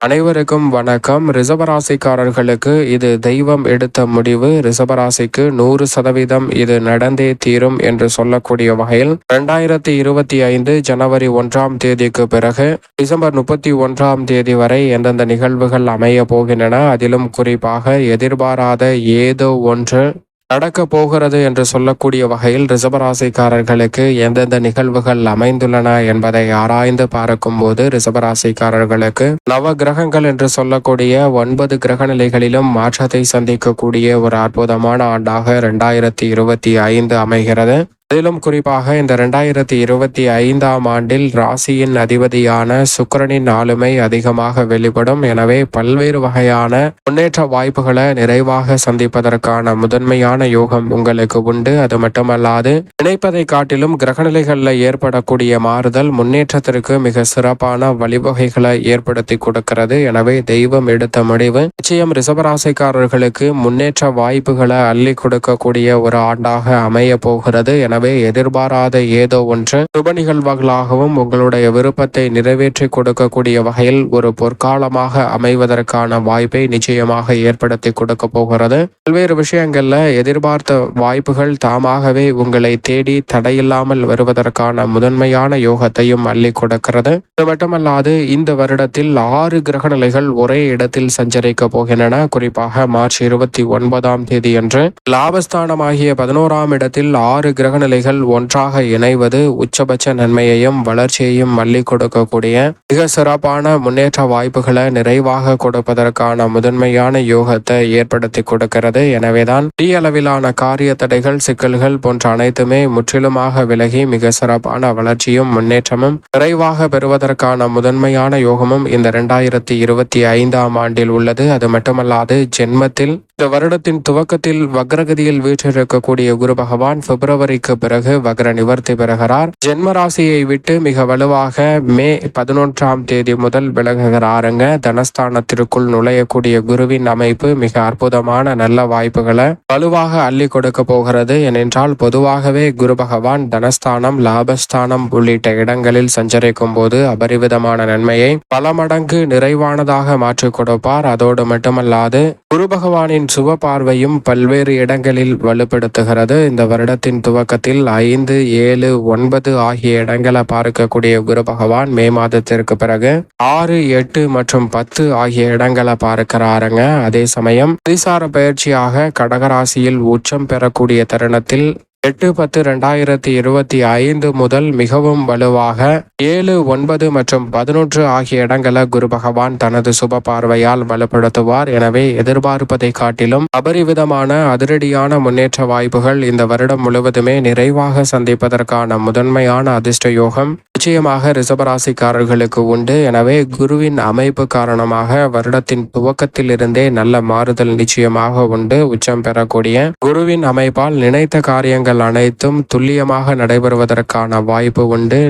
அனைவருக்கும் வணக்கம். ரிசபராசிக்காரர்களுக்கு இது தெய்வம் எடுத்த முடிவு. ரிசபராசிக்கு நூறு சதவீதம் இது நடந்தே தீரும் என்று சொல்லக்கூடிய வகையில் இரண்டாயிரத்தி இருபத்தி ஐந்து ஜனவரி ஒன்றாம் தேதிக்கு பிறகு டிசம்பர் முப்பத்தி ஒன்றாம் தேதி வரை எந்தெந்த நிகழ்வுகள் அமைய போகின்றன அதிலும் குறிப்பாக எதிர்பாராத ஏதோ ஒன்று நடக்க போகிறது என்று சொல்லக்கூடிய வகையில் ரிசபராசிக்காரர்களுக்கு எந்தெந்த நிகழ்வுகள் அமைந்துள்ளன என்பதை ஆராய்ந்து பார்க்கும் போது ரிசபராசிக்காரர்களுக்கு நவ கிரகங்கள் என்று சொல்லக்கூடிய ஒன்பது கிரக நிலைகளிலும் மாற்றத்தை சந்திக்கக்கூடிய ஒரு அற்புதமான ஆண்டாக இரண்டாயிரத்தி இருபத்தி ஐந்து அமைகிறது. அதிலும் குறிப்பாக இந்த இரண்டாயிரத்தி இருபத்தி ஐந்தாம் ஆண்டில் ராசியின் அதிபதியான சுக்கரனின் ஆளுமை அதிகமாக வெளிப்படும். எனவே பல்வேறு வகையான முன்னேற்ற வாய்ப்புகளை நிறைவாக சந்திப்பதற்கான முதன்மையான யோகம் உங்களுக்கு உண்டு. அது மட்டுமல்லாது நினைப்பதை காட்டிலும் கிரகநிலைகளில் ஏற்படக்கூடிய மாறுதல் முன்னேற்றத்திற்கு மிக சிறப்பான வழிவகைகளை ஏற்படுத்தி கொடுக்கிறது. எனவே தெய்வம் எடுத்த முடிவு நிச்சயம் ரிசபராசிக்காரர்களுக்கு முன்னேற்ற வாய்ப்புகளை அள்ளி கொடுக்கக்கூடிய ஒரு ஆண்டாக அமைய போகிறது. என எனவே எதிர்பாராத ஏதோ ஒன்று சுப நிகழ்வுகளாகவும் உங்களுடைய விருப்பத்தை நிறைவேற்றி கொடுக்கக்கூடிய வகையில் ஒரு பொற்காலமாக அமைவதற்கான வாய்ப்பை நிச்சயமாக ஏற்படுத்தி கொடுக்க போகிறது. பல்வேறு விஷயங்கள்ல எதிர்பார்த்த வாய்ப்புகள் தாமாகவே உங்களை தேடி தடையில்லாமல் வருவதற்கான முதன்மையான யோகத்தையும் அள்ளி கொடுக்கிறது. அது மட்டுமல்லாது இந்த வருடத்தில் ஆறு கிரக நிலைகள் ஒரே இடத்தில் சஞ்சரிக்க போகின்றன. குறிப்பாக மார்ச் இருபத்தி ஒன்பதாம் தேதி அன்று லாபஸ்தானமாகிய பதினோராம் இடத்தில் ஆறு கிரக நிலைகள் ஒன்றாக இணைவது உச்சபட்ச நன்மையையும் வளர்ச்சியையும் மல்லி கொடுக்கக்கூடிய மிக சிறப்பான முன்னேற்ற வாய்ப்புகளை நிறைவாக கொடுப்பதற்கான முதன்மையான யோகத்தை ஏற்படுத்தி கொடுக்கிறது. எனவேதான் டி அளவிலான காரிய தடைகள் சிக்கல்கள் போன்ற அனைத்துமே முற்றிலுமாக விலகி மிக சிறப்பான வளர்ச்சியும் முன்னேற்றமும் நிறைவாக பெறுவதற்கான முதன்மையான யோகமும் இந்த இரண்டாயிரத்தி இருபத்தி ஐந்தாம் ஆண்டில் உள்ளது. அது மட்டுமல்லாது ஜென்மத்தில் இந்த வருடத்தின் துவக்கத்தில் வக்ரகதியில் வீற்றிருக்கக்கூடிய குரு பகவான் பிப்ரவரிக்கு பிறகு வக்ர நிவர்த்தி பெறுகிறார். ஜென்ம ராசியை விட்டு மிக வலுவாக மே பதினொன்றாம் தேதி முதல் விலகுகிறாருங்க. தனஸ்தானத்திற்குள் நுழையக்கூடிய குருவின் அமைப்பு மிக அற்புதமான நல்ல வாய்ப்புகளை வலுவாக அள்ளி கொடுக்க போகிறது. ஏனென்றால் பொதுவாகவே குரு பகவான் தனஸ்தானம் லாபஸ்தானம் உள்ளிட்ட இடங்களில் சஞ்சரிக்கும் போது அபரிவிதமான நன்மையை பல மடங்கு நிறைவானதாக மாற்றிக் கொடுப்பார். அதோடு மட்டுமல்லாது குரு பகவானின் சுப பார்வையும் பல்வேறு இடங்களில் வலுப்படுத்துகிறது. இந்த வருடத்தின் துவக்கத்தில் ஐந்து ஏழு ஒன்பது ஆகிய இடங்களை பார்க்கக்கூடிய குரு பகவான் மே மாதத்திற்கு பிறகு ஆறு எட்டு மற்றும் பத்து ஆகிய இடங்களை பார்க்கிறாருங்க. அதே சமயம் அதிசார பயிற்சியாக கடகராசியில் உச்சம் பெறக்கூடிய தருணத்தில் எட்டு பத்து ரெண்டாயிரத்தி இருபத்தி ஐந்து முதல் மிகவும் வலுவாக ஏழு ஒன்பது மற்றும் பதினொன்று ஆகிய இடங்களை குரு பகவான் தனது சுப பார்வையால் வலுப்படுத்துவார். எனவே எதிர்பார்ப்பதை காட்டிலும் அபரிவிதமான அதிரடியான முன்னேற்ற வாய்ப்புகள் இந்த வருடம் முழுவதுமே நிறைவாக சந்திப்பதற்கான முதன்மையான அதிர்ஷ்ட யோகம் நிச்சயமாக ரிசபராசிக்காரர்களுக்கு உண்டு. எனவே குருவின் அமைப்பு காரணமாக வருடத்தின் துவக்கத்தில் இருந்தே நல்ல மாறுதல் நிச்சயமாக உண்டு. உச்சம் பெறக்கூடிய குருவின் அமைப்பால் நினைத்த காரியங்கள் விஷயங்கள் அனைத்தும் துல்லியமாக நடைபெறுவதற்கான வாய்ப்பு உண்டு.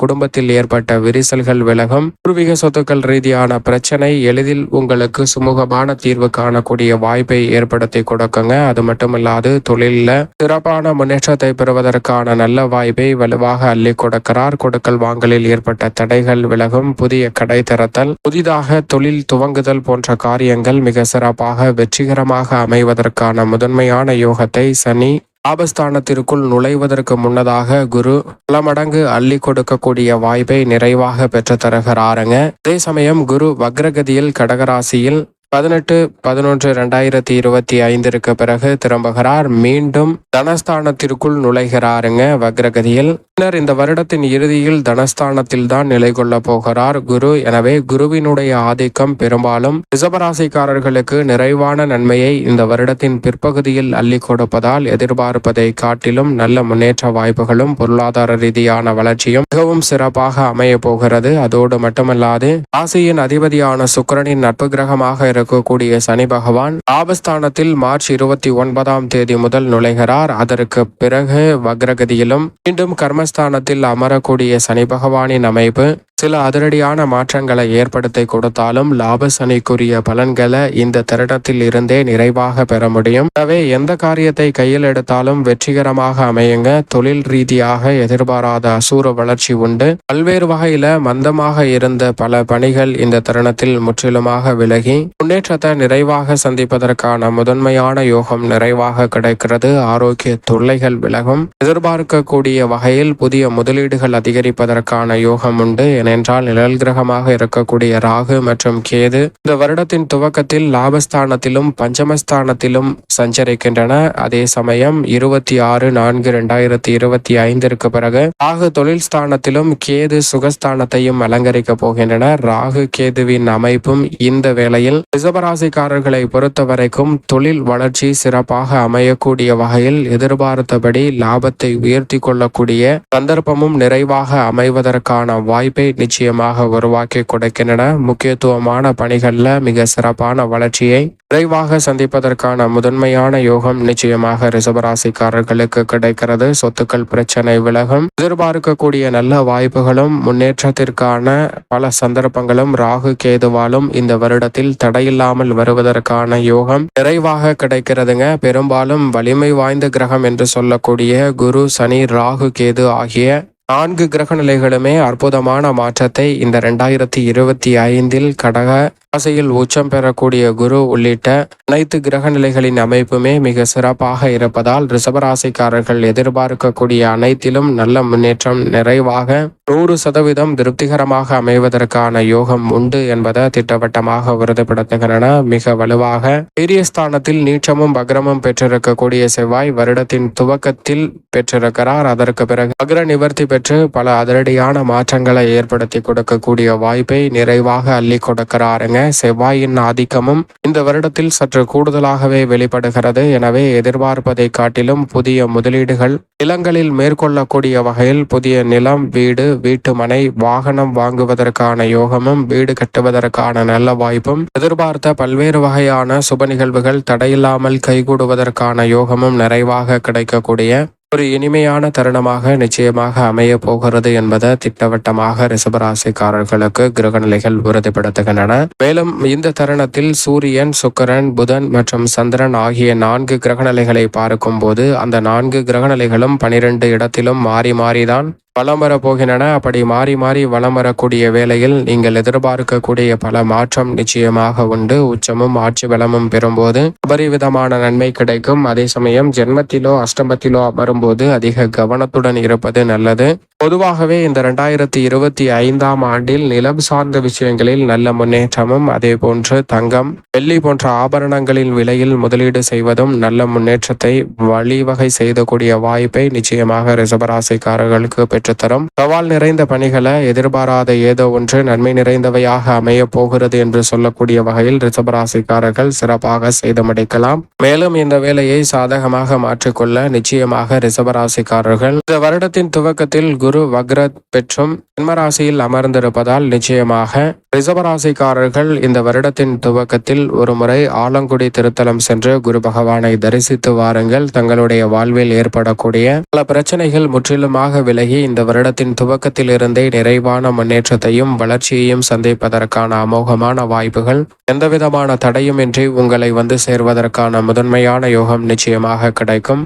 குடும்பத்தில் ஏற்பட்ட விரிசல்கள் விலகும். பூர்வீக சொத்துக்கள் ரீதியான பிரச்சனை எளிதில் உங்களுக்கு சுமூகமான தீர்வு காணக்கூடிய வாய்ப்பை ஏற்படுத்தி கொடுக்குங்க. அது மட்டுமில்லாது தொழில சிறப்பான முன்னேற்றத்தை பெறுவதற்கான நல்ல வாய்ப்பை வலுவாக அள்ளி கொடுக்கிறார். கொடுக்கல் வாங்கலில் ஏற்பட்ட தடைகள் விலகும். புதிய கடை திறத்தல் புதிதாக தொழில் துவங்குதல் போன்ற காரியங்கள் மிக சிறப்பாக வெற்றிகரமாக அமைவதற்கான முதன்மையான யோகத்தை சனி லாபஸ்தானத்திற்குள் நுழைவதற்கு முன்னதாக குரு பல மடங்கு அள்ளி கொடுக்கக்கூடிய வாய்ப்பை நிறைவாக பெற்று தருகிறாருங்க அதே சமயம் குரு வக்ரகதியில் கடகராசியில் பதினெட்டு பதினொன்று ரெண்டாயிரத்தி இருபத்தி ஐந்திற்கு பிறகு திரும்புகிறார். மீண்டும் தனஸ்தானத்திற்குள் நுழைகிறாருங்க வக்ரகதியில். பின்னர் இந்த வருடத்தின் இறுதியில் தனஸ்தானத்தில் தான் நிலை கொள்ள போகிறார் குரு. எனவே குருவினுடைய ஆதிக்கம் பெரும்பாலும் ரிசபராசிக்காரர்களுக்கு நிறைவான நன்மையை இந்த வருடத்தின் பிற்பகுதியில் அள்ளி கொடுப்பதால் எதிர்பார்ப்பதை காட்டிலும் நல்ல முன்னேற்ற வாய்ப்புகளும் பொருளாதார ரீதியான வளர்ச்சியும் மிகவும் சிறப்பாக அமைய போகிறது. அதோடு மட்டுமல்லாது ராசியின் அதிபதியான சுக்கரனின் நட்பு கிரகமாக இருக்கக்கூடிய சனி பகவான் ஆபஸ்தானத்தில் மார்ச் இருபத்தி ஒன்பதாம் தேதி முதல் நுழைகிறார். அதற்கு பிறகு வக்ரகதியிலும் மீண்டும் கர்ம பஞ்சமஸ்தானத்தில் அமரக்கூடிய சனி பகவானின் அமைப்பு சில அதிரடியான மாற்றங்களை ஏற்படுத்தி கொடுத்தாலும் லாப சனிக்குரிய பலன்களை இந்த தருணத்தில் இருந்தே நிறைவாக பெற முடியும். எனவே எந்த காரியத்தை கையில் எடுத்தாலும் வெற்றிகரமாக அமையுங்க. தொழில் ரீதியாக எதிர்பாராத அசூர வளர்ச்சி உண்டு. பல்வேறு வகையில மந்தமாக இருந்த பல பணிகள் இந்த தருணத்தில் முற்றிலுமாக விலகி முன்னேற்றத்தை நிறைவாக சந்திப்பதற்கான முதன்மையான யோகம் நிறைவாக கிடைக்கிறது. ஆரோக்கிய தொல்லைகள் விலகும். எதிர்பார்க்கக்கூடிய வகையில் புதிய முதலீடுகள் அதிகரிப்பதற்கான யோகம் உண்டு. ஏனென்றால் நிழல் கிரகமாக இருக்கக்கூடிய ராகு மற்றும் கேது இந்த வருடத்தின் துவக்கத்தில் லாபஸ்தானத்திலும் பஞ்சமஸ்தானத்திலும் சஞ்சரிக்கின்றன. அதே சமயம் இருபத்தி ஆறு நான்கு இரண்டாயிரத்தி இருபத்தி ஐந்திற்கு பிறகு ராகு தொழில் ஸ்தானத்திலும் கேது சுகஸ்தானத்தையும் அலங்கரிக்க போகின்றன. ராகு கேதுவின் அமைப்பும் இந்த வேளையில் ரிசபராசிக்காரர்களை பொறுத்தவரைக்கும் தொழில் வளர்ச்சி சிறப்பாக அமையக்கூடிய வகையில் எதிர்பார்த்தபடி லாபத்தை உயர்த்தி கொள்ளக்கூடிய சந்தர்ப்பமும் நிறைவாக அமைவதற்கான வாய்ப்பை நிச்சயமாக உருவாக்கி கொடுக்கின்றன. முக்கியத்துவமான பணிகளில் மிக சிறப்பான வளர்ச்சியை விரைவாக சந்திப்பதற்கான முதன்மையான யோகம் நிச்சயமாக ரிசபராசிக்காரர்களுக்கு கிடைக்கிறது. சொத்துக்கள் பிரச்சனை விலகும். எதிர்பார்க்கக்கூடிய நல்ல வாய்ப்புகளும் முன்னேற்றத்திற்கான பல சந்தர்ப்பங்களும் ராகு கேதுவாலும் இந்த வருடத்தில் தடையில்லாமல் வருவதற்கான யோகம் நிறைவாக கிடைக்கிறதுங்க. பெரும்பாலும் வலிமை வாய்ந்த கிரகம் என்று சொல்லக்கூடிய குரு சனி ராகு கேது ஆகிய நான்கு கிரக நிலைகளுமே அற்புதமான மாற்றத்தை இந்த ரெண்டாயிரத்தி இருபத்தி ஐந்தில் கடக ராசியில் உச்சம் பெறக்கூடிய குரு உள்ளிட்ட அனைத்து கிரக நிலைகளின் அமைப்புமே மிக சிறப்பாக இருப்பதால் ரிஷபராசிக்காரர்கள் எதிர்பார்க்கக்கூடிய அனைத்திலும் நல்ல முன்னேற்றம் நிறைவாக நூறு சதவீதம் திருப்திகரமாக அமைவதற்கான யோகம் உண்டு என்பதை திட்டவட்டமாக உறுதிப்படுத்துகின்றன. மிக வலுவாக வீரியஸ்தானத்தில் நீச்சமும் பக்ரமும் பெற்றிருக்கக்கூடிய செவ்வாய் வருடத்தின் துவக்கத்தில் பெற்றிருக்கிறார். அதற்கு பிறகு அக்ர நிவர்த்தி பெற்று பல அதிரடியான மாற்றங்களை ஏற்படுத்தி கொடுக்கக்கூடிய வாய்ப்பை நிறைவாக அள்ளி கொடுக்கிறாருங்க. செவ்வாயின் ஆதிக்கமும் இந்த வருடத்தில் சற்று கூடுதலாகவே வெளிப்படுகிறது. எனவே எதிர்பார்ப்பதை காட்டிலும் புதிய முதலீடுகள் நிலங்களில் மேற்கொள்ளக்கூடிய வகையில் புதிய நிலம் வீடு வீட்டு மனை வாகனம் வாங்குவதற்கான யோகமும் வீடு கட்டுவதற்கான நல்ல வாய்ப்பும் எதிர்பார்த்த பல்வேறு வகையான சுப நிகழ்வுகள் தடையில்லாமல் கைகூடுவதற்கான யோகமும் நிறைவாக கிடைக்கக்கூடிய ஒரு இனிமையான தருணமாக நிச்சயமாக அமைய போகிறது என்பதை திட்டவட்டமாக ரிசபராசிக்காரர்களுக்கு கிரகநிலைகள் உறுதிப்படுத்துகின்றன. மேலும் இந்த தருணத்தில் சூரியன் சுக்கரன் புதன் மற்றும் சந்திரன் ஆகிய நான்கு கிரகநிலைகளை பார்க்கும்போது அந்த நான்கு கிரகநிலைகளும் பனிரெண்டு இடத்திலும் மாறி மாறிதான் வலம் வரப்போகின்றன. அப்படி மாறி மாறி வலம் வரக்கூடிய வேளையில் நீங்கள் எதிர்பார்க்கக்கூடிய பல மாற்றம் நிச்சயமாக உண்டு. உச்சமும் ஆட்சி பலமும் பெறும்போது அபரிவிதமான நன்மை கிடைக்கும். அதே சமயம் ஜென்மத்திலோ அஷ்டமத்திலோ அமரும்போது அதிக கவனத்துடன் இருப்பது நல்லது. பொதுவாகவே இந்த ரெண்டாயிரத்தி இருபத்தி ஐந்தாம் ஆண்டில் நிலம் சார்ந்த விஷயங்களில் நல்ல முன்னேற்றமும் அதே போன்று தங்கம் வெள்ளி போன்ற ஆபரணங்களின் விலையில் முதலீடு செய்வதும் நல்ல முன்னேற்றத்தை வழிவகை செய்தக்கூடிய வாய்ப்பை நிச்சயமாக ரிசபராசிக்காரர்களுக்கு பெற்றுத்தரும் சவால் நிறைந்த பணிகளை எதிர்பாராத ஏதோ ஒன்று நன்மை நிறைந்தவையாக அமைய போகிறது என்று சொல்லக்கூடிய வகையில் ரிசபராசிக்காரர்கள் சிறப்பாக செய்து முடிக்கலாம் மேலும் இந்த வேலையை சாதகமாக மாற்றிக்கொள்ள நிச்சயமாக ரிசபராசிக்காரர்கள் இந்த வருடத்தின் துவக்கத்தில் குரு வக்ரத் பெற்றும் ஜென்மராசியில் அமர்ந்திருப்பதால் நிச்சயமாக ரிசபராசிக்காரர்கள் இந்த வருடத்தின் துவக்கத்தில் ஒரு முறை ஆலங்குடி திருத்தலம் சென்று குரு பகவானை தரிசித்து வாருங்கள். தங்களுடைய வாழ்வில் ஏற்படக்கூடிய பல பிரச்சனைகள் முற்றிலுமாக விலகி இந்த வருடத்தின் துவக்கத்திலிருந்தே நிறைவான முன்னேற்றத்தையும் வளர்ச்சியையும் சந்திப்பதற்கான அமோகமான வாய்ப்புகள் எந்தவிதமான தடையுமின்றி உங்களை வந்து சேர்வதற்கான முதன்மையான யோகம் நிச்சயமாக கிடைக்கும்.